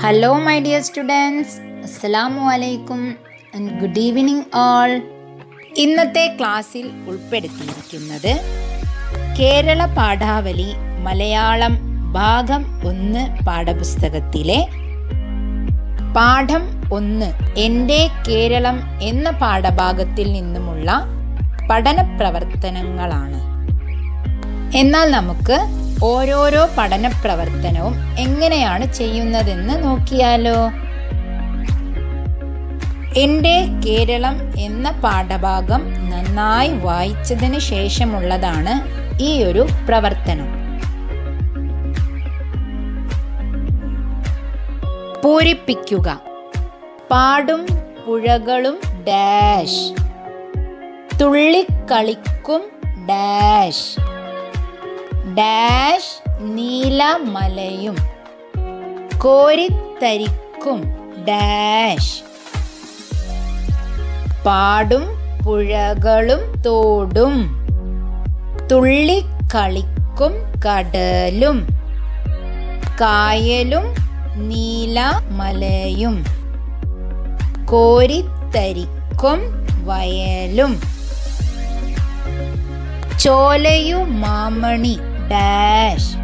Hello my dear students അസ്സലാമു അലൈക്കും and good evening all ഇന്നത്തെ ക്ലാസ്സിൽ ഉൾപ്പെടുത്തിയിരിക്കുന്നത് കേരള പാഠാവലി മലയാളം ഭാഗം ഒന്ന് പാഠപുസ്തകത്തിലെ പാഠം ഒന്ന്. എന്റെ കേരളം എന്ന പാഠഭാഗത്തിൽ നിന്നുമുള്ള പഠന പ്രവർത്തനങ്ങളാണ് എന്നാൽ നമുക്ക് ഓരോരോ പഠന പ്രവർത്തനവും എങ്ങനെയാണ് ചെയ്യുന്നതെന്ന് നോക്കിയാലോ. എന്റെ കേരളം എന്ന പാഠഭാഗം നന്നായി വായിച്ചതിന് ശേഷമുള്ളതാണ് ഈ ഒരു പ്രവർത്തനം. പൂരിപ്പിക്കുക. പാടും പുഴകളും ഡാഷ്. തുള്ളിക്കളിക്കും ഡാഷ്. ഡാഷ് നീലമലയും കോരിത്തരിക്കും ഡാഷ്. പാടും പുഴകളും തോടും തുള്ളിക്കളിക്കും കടലും കായലും നീലമലയും കോരിത്തരിക്കും വയലും. ചോലയു മാമണി ഡാഷ്.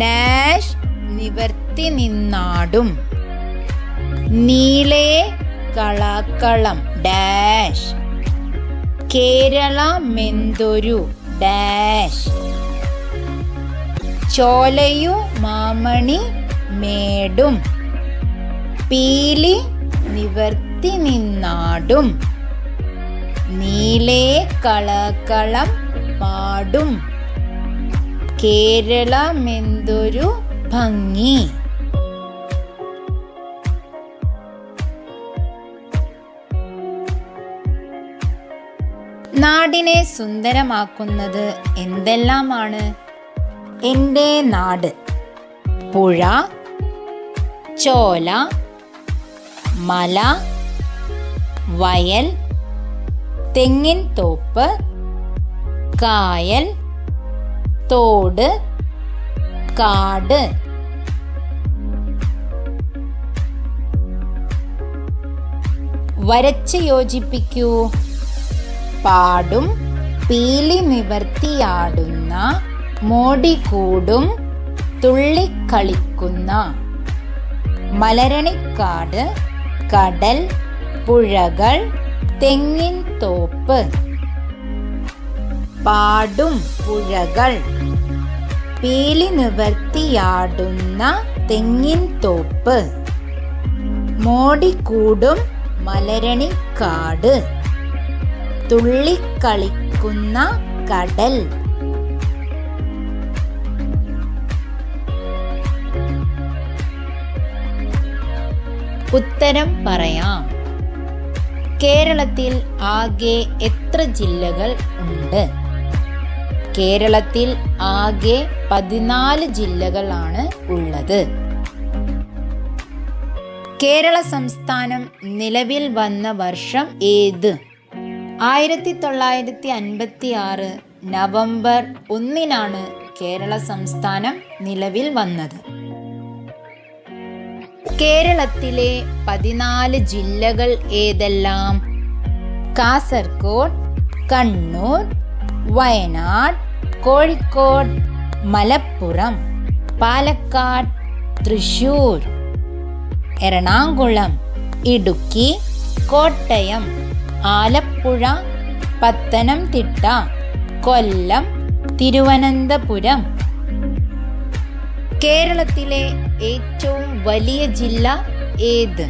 ഡാഷ് നിവർത്തി നിന്നാടും. നീലേ കളാക്കളം ഡാഷ്. കേരള മെന്തൊരു ഡാഷ്. ചോലയു മാമണി മേടും. പീലി നിവർത്തി നിന്നാടും. നീലേ കളകളം പാടും. കേരളമെന്തൊരു ഭംഗി. നാടിനെ സുന്ദരമാക്കുന്നത് എന്തെല്ലാമാണ്? എന്റെ നാട്. പുഴ ചോല മല വയൽ തെങ്ങിൻ തോപ്പ് കായൽ തോട് കാട്. വരച്ച് യോജിപ്പിക്കൂ. പാടും പീലി നിവർത്തിയാടുന്ന മോടികൂടും തുള്ളിക്കളിക്കുന്ന മലരണിക്കാട് കടൽ പുഴകൾ തെങ്ങിൻ തോപ്പ്. പാടും പുഴകൾ. പീലി നിവർത്തിയാടുന്ന തെങ്ങിൻ തോപ്പ്. മോടിക്കൂടും മലരണിക്കാട്. തുള്ളിക്കളിക്കുന്ന കടൽ. ഉത്തരം പറയാം. കേരളത്തിൽ ആകെ എത്ര ജില്ലകൾ ഉണ്ട്? കേരളത്തിൽ ആകെ പതിനാല് ജില്ലകളാണ് ഉള്ളത്. കേരള സംസ്ഥാനം നിലവിൽ വന്ന വർഷം ഏത്? ആയിരത്തി തൊള്ളായിരത്തി അൻപത്തി ആറ് നവംബർ ഒന്നിനാണ് കേരള സംസ്ഥാനം നിലവിൽ വന്നത്. കേരളത്തിലെ പതിനാല് ജില്ലകൾ ഏതെല്ലാം? കാസർഗോഡ് കണ്ണൂർ വയനാട് കോഴിക്കോട് മലപ്പുറം പാലക്കാട് തൃശൂർ എറണാകുളം ഇടുക്കി കോട്ടയം ആലപ്പുഴ പത്തനംതിട്ട കൊല്ലം തിരുവനന്തപുരം കേരളത്തിലെ ഏറ്റവും വലിയ ജില്ല ഏത്?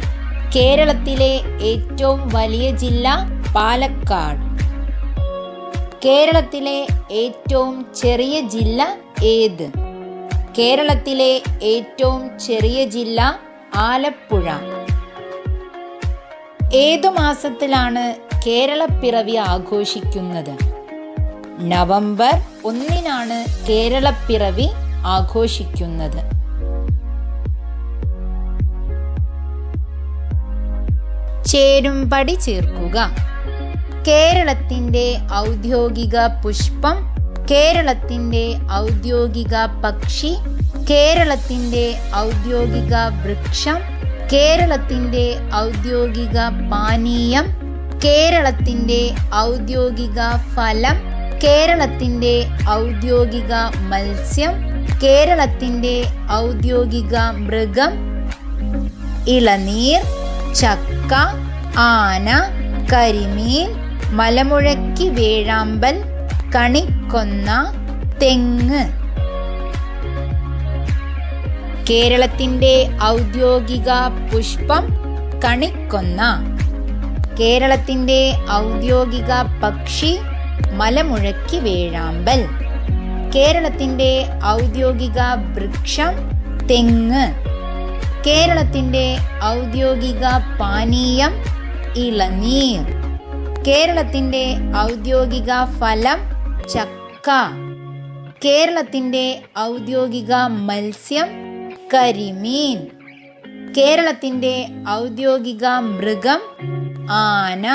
കേരളത്തിലെ ഏറ്റവും വലിയ ജില്ല പാലക്കാട്. കേരളത്തിലെ ഏറ്റവും ചെറിയ ജില്ല ഏത്? കേരളത്തിലെ ഏറ്റവും ചെറിയ ജില്ല ആലപ്പുഴ. ഏതു മാസത്തിലാണ് കേരളപ്പിറവി ആഘോഷിക്കുന്നത്? നവംബർ ഒന്നിനാണ് കേരളപ്പിറവി ആഘോഷിക്കുന്നത്. ചേരുംപടി ചേർക്കുക. കേരളത്തിന്റെ ഔദ്യോഗിക പുഷ്പം കേരളത്തിന്റെ ഔദ്യോഗിക പക്ഷി കേരളത്തിന്റെ ഔദ്യോഗിക വൃക്ഷം കേരളത്തിന്റെ ഔദ്യോഗിക പാനീയം കേരളത്തിന്റെ ഔദ്യോഗിക ഫലം കേരളത്തിന്റെ ഔദ്യോഗിക മത്സ്യം കേരളത്തിന്റെ ഔദ്യോഗിക മൃഗം ഇളനീർ ചക്ക ആന കരിമീൻ മലമുഴക്കി വേഴാമ്പൽ കണിക്കൊന്ന തെങ്ങ്. കേരളത്തിന്റെ ഔദ്യോഗിക പുഷ്പം കണിക്കൊന്ന. കേരളത്തിന്റെ ഔദ്യോഗിക പക്ഷി മലമുഴക്കി വേഴാമ്പൽ. കേരളത്തിന്റെ ഔദ്യോഗിക വൃക്ഷം തെങ്ങ്. കേരളത്തിന്റെ ഔദ്യോഗിക പാനീയം ഇളനീർ. കേരളത്തിന്റെ ഔദ്യോഗിക ഫലം ചക്ക. കേരളത്തിന്റെ ഔദ്യോഗിക മത്സ്യം കരിമീൻ. കേരളത്തിന്റെ ഔദ്യോഗിക മൃഗം ആന.